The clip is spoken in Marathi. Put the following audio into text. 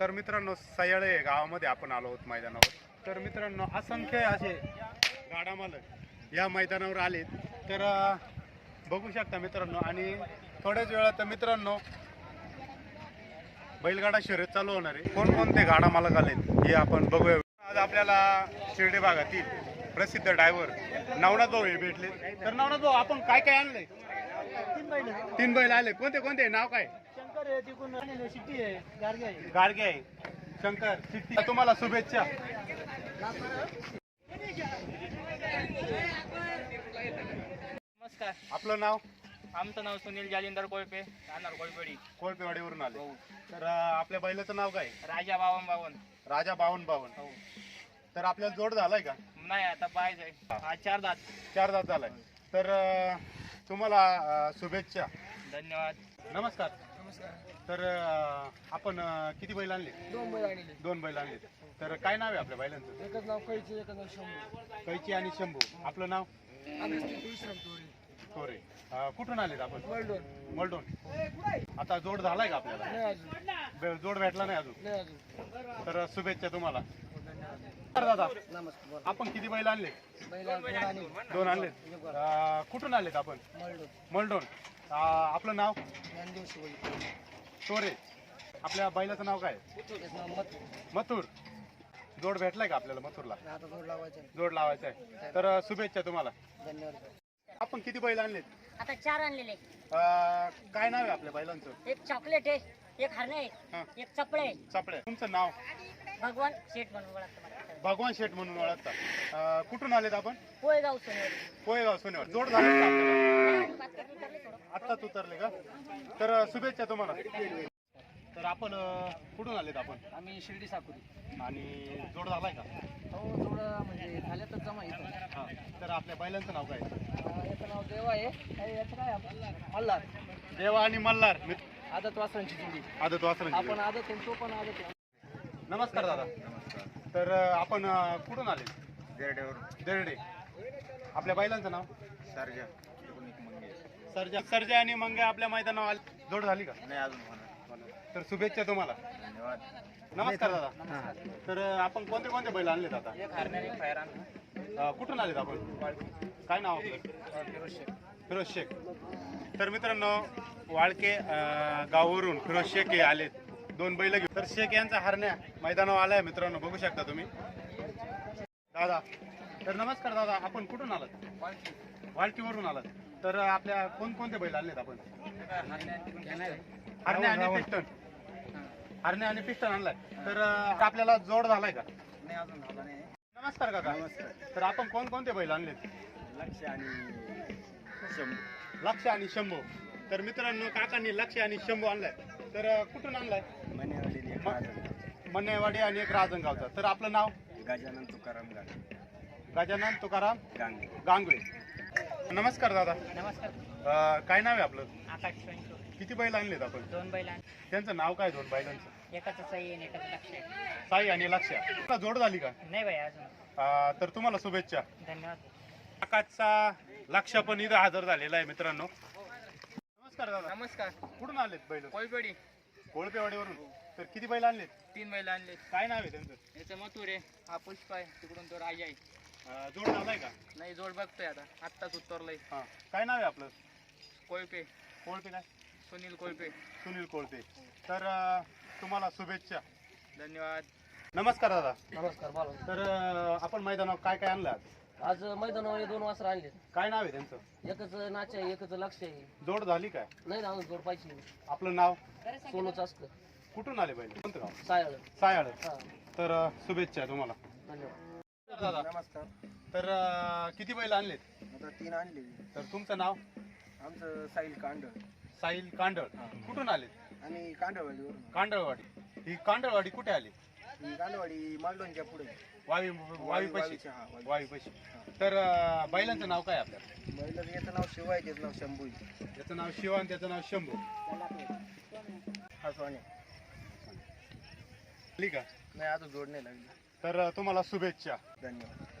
तर मित्रांनो सयाळे गावामध्ये आपण आलो आहोत मैदानावर. तर मित्रांनो असंख्य असे गाडा मालक या मैदानावर आले तर बघू शकता मित्रांनो आणि थोड्याच वेळात मित्रांनो बैलगाडा शर्यत चालू होणार आहे. कोणकोणते गाडा मालक आलेत हे आपण बघूया. आज आपल्याला शिर्डी भागातील प्रसिद्ध ड्रायव्हर नवनाथ भाऊ हे भेटले तर नवनाथ भाऊ आपण काय काय आणलंय? तीन बैल तीन बैल आले कोणते कोणते? नाव काय? आहे तिकडून आलेले शिट्टी आहे गाडगे आहे. गाडगे आहे. शंकर सिट्टी तुम्हाला शुभेच्छा. नमस्कार. आपलं नाव? आमचं नाव सुनील जालिंदर कोळपे राहणार कोळपेडी कोळपेवाडीवरून आले. तर अं, आपल्या बैलाचं नाव काय? राजा बावन बावन. राजा बावन बावन. हो. तर आपल्याला जोड झालाय का? नाही आता हा चार दात. चार दात झालाय. तर अं, तुम्हाला अं, शुभेच्छा. धन्यवाद. नमस्कार. नमस्कार. तर अं, आपण अं, किती बैल आणले? दोन बैल आणले. दोन बैल आणले. तर काय नाव आहे आपल्या बैलांचं? एकच नाव कैची एकच नाव शंभू. कैची आणि शंभू. आपलं नाव? विश्राम अं, कुठून आलेत आपण? वर्ल्डवर मलटून आता जोड झालाय का आपल्याला? नाही अजून. बे- जोड भेटला नाही अजून. नाही अजून. तर शुभेच्छा तुम्हाला. दादा. नमस्कार आपण किती बैल आणले? दोन आणि दोन आणलेत. अं, कुठून आलेत आपण? मल्डो मलडोन. अं, आपलं नाव? तोरे आपल्या बैलाचं नाव काय? मथुर. जोड भेटलाय का आपल्याला मथुरला? जोड लावायचं आहे तर अं, शुभेच्छा तुम्हाला. धन्यवाद आपण किती बैल आणलेत? आता चार आणलेले. अं, काय नाव आहे आपल्या बैलांचं? एक चॉकलेट आहे एक हरणे हा. आहे एक चपळे आहे. चपळे. तुमचं नाव? भगवान शेठ म्हणून ओळखतो. भगवान शेठ म्हणून ओळखता अं, कुठून आलेत आपण? पोळेगाव सोनेवाडी. कोयगाव सोनेवाड. जोड झाले का? आपल्याला आत्ताच उतरले का? तर अं, शुभेच्छा तुम्हाला. तर आपण अं, कुठून आलेत आपण? आम्ही शिर्डी साकुरी. आणि जोड झालाय का? हो थोडं म्हणजे झाल्यातच जमा येतं हा. तर आपल्या बैलांचं नाव काय? याचं नाव देवा आहे. आणि याचं काय आपण? मल्हार. देवा आणि मल्हार. मित्र आदत वासरांची जोडी. आदत वासरांची आपण. आदत आहे, तो पण आदत आहे. नमस्कार दादा. तर आपण कुठून आले? देरडे. आपल्या बैलांचं नाव? सरजा. सर्जा. सर्जा आणि मंगे आपल्या मैदानावर आले. जोड झाली का? नाही अजून होणार. तर शुभेच्छा तुम्हाला. धन्यवाद. नमस्कार दादा. तर आपण कोणते कोणते बैल आणलेत आता? एक हरण्याने एक फायर अं, कुठून आलेत आपण? काय नाव आपलं? फिरोज शेख. तर मित्रांनो वाळके अं, गावावरून फिरोज शेख हे आलेत. दोन बैल घेऊन. तर शेख यांचा हरण्या मैदानावर आलाय मित्रांनो. बघू शकता तुम्ही. दादा तर नमस्कार दादा आपण कुठून आलात? वाळकीवरून आलात. तर आपल्या कोणकोणते बैल आणलेत आपण? हरण्या आणि पिस्टन. हरण्या आणि पिस्टन आणलाय. तर आपल्याला जोड झालाय का? नमस्कार काका. तर आपण कोणकोणते बैल आणलेत? लक्ष आणि शंभू. लक्ष आणि शंभू. तर मित्रांनो काकांनी लक्ष आणि शंभू आणलाय. तर कुठून आणलाय मनेवाडीने एक म- राजा. मन्नेवाडी आणि एक राजनगावचा. तर आपलं नाव? गजानन तुकाराम गजानन तुकाराम गांगुळे नमस्कार दादा. नमस्कार. अं, काय नाव आहे आपलं? आकाश किती बैल आणलेत आपण? दोन बैल त्यांचं नाव काय दोन बैलांचं? एकाचं सही आणि एकाचं लक्ष आहे. साई आणि लक्ष. तुला जोड झाली का? नाही बाई अजून. अं, तर तुम्हाला शुभेच्छा. धन्यवाद. आकाशचा लक्ष पण इथं हजर झालेला आहे मित्रांनो. नमस्कार दादा. नमस्कार. कुठून आलेत बैल? कोळपेडी कोळपेवाडीवरून. तर किती बैल आणलेत? तीन बैल आणले काय नाव आहे त्यांचं? याचं मथुर आहे. हा पुष्प आहे. तिकडून तो राजा आहे. अं, जोड लावलाय का? नाही जोड बघतोय आता. आत्ताच उतरलंय. हा. काय नाव आहे आपलं? कोळपे. कोळपे काय? सुनील कोळपे. सुनील कोळपे. तर अं, तुम्हाला शुभेच्छा. धन्यवाद. नमस्कार दादा. नमस्कार बोला. तर अं, आपण मैदानावर काय काय आणलं आज? आज मैदानावर दोन वासरं आणले काय नाव आहे त्यांचं? एकच नाच आहे एकच लक्ष आहे. जोड झाली काय? नाही ना जोड पाहिजे आपलं नाव? सोनूच असतं कुठून आले बैल? कोणतं गाव? सायळ. सायाळ. हा. तर अं, शुभेच्छा तुम्हाला. धन्यवाद. दादा नमस्कार. तर अं, किती बैल आणलेत? आता तीन आणले तर तुमचं नाव? आमचं साईल कांडळ. साहिल कांडळ. कुठून आलेत? आणि कांडळवाडीवरून. कांडळवाडी. ही कांडळवाडी कुठे आली? ही कांडवाडी मालवणच्या पुढे. वावी वावी पशी. वावीच्या, हा, वावी. वावी पशी. तर अं, बैलांचं नाव काय आपल्या? महिला याचं नाव शिवाय त्याचं नाव शंभू आहे. त्याचं नाव शिव आणि त्याचं नाव शंभू. हा सोने आली का? नाही अजून जोड नाही लागली. तर तुम्हाला शुभेच्छा. धन्यवाद.